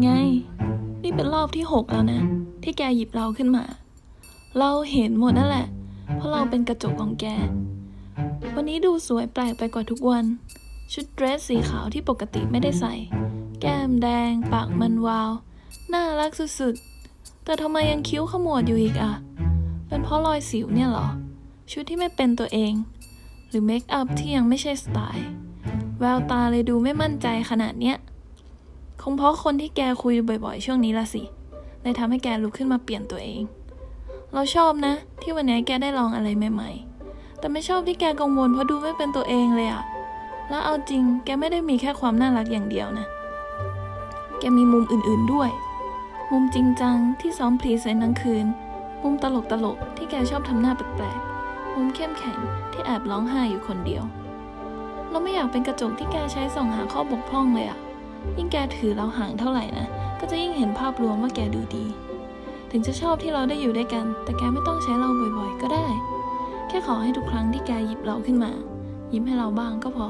ไง นี่เป็นรอบที่หกแล้วนะ ที่แกหยิบเราขึ้นมา เราเห็นหมดนั่นแหละ เพราะเราเป็นกระจกของแก วันนี้ดูสวยแปลกไปกว่าทุกวัน ชุดเดรสสีขาวที่ปกติไม่ได้ใส่ แก้มแดง ปากมันวาว น่ารักสุดๆ แต่ทำไมยังคิ้วขมวดอยู่อีกอะเป็นเพราะรอยสิวเนี่ยหรอ ชุดที่ไม่เป็นตัวเอง หรือเมคอัพที่ยังไม่ใช่สไตล์ แววตาเลยดูไม่มั่นใจขนาดเนี้ย คงเพราะคนที่แกคุยบ่อยๆ ช่วงนี้ละสิเลยทำให้แกลุกขึ้นมาเปลี่ยนตัวเอง เราชอบนะ ที่วันนี้แกได้ลองอะไรใหม่ ๆ แต่ไม่ชอบที่แกกังวลเพราะดูไม่เป็นตัวเองเลยอะแล้วเอาจริง แกไม่ได้มีแค่ความน่ารักอย่างเดียวนะ แกมีมุมอื่นๆด้วย มุมจริงจังที่ซ้อมพรีเซนต์ทั้งคืน มุมตลกๆที่แกชอบทำหน้าแปลกๆ มุมเข้มแข็งที่แอบร้องไห้อยู่คนเดียว เราไม่อยากเป็นกระจกที่แกใช้ส่องหาข้อบกพร่องเลยอะ ยิ่งแกถือเราห่างเท่าไหร่นะ ก็จะยิ่งเห็นภาพรวมว่าแกดูดี ถึงจะชอบที่เราได้อยู่ด้วยกัน แต่แกไม่ต้องใช้เราบ่อยๆ ก็ได้ แค่ขอให้ทุกครั้งที่แกหยิบเราขึ้นมา ยิ้มให้เราบ้างก็พอ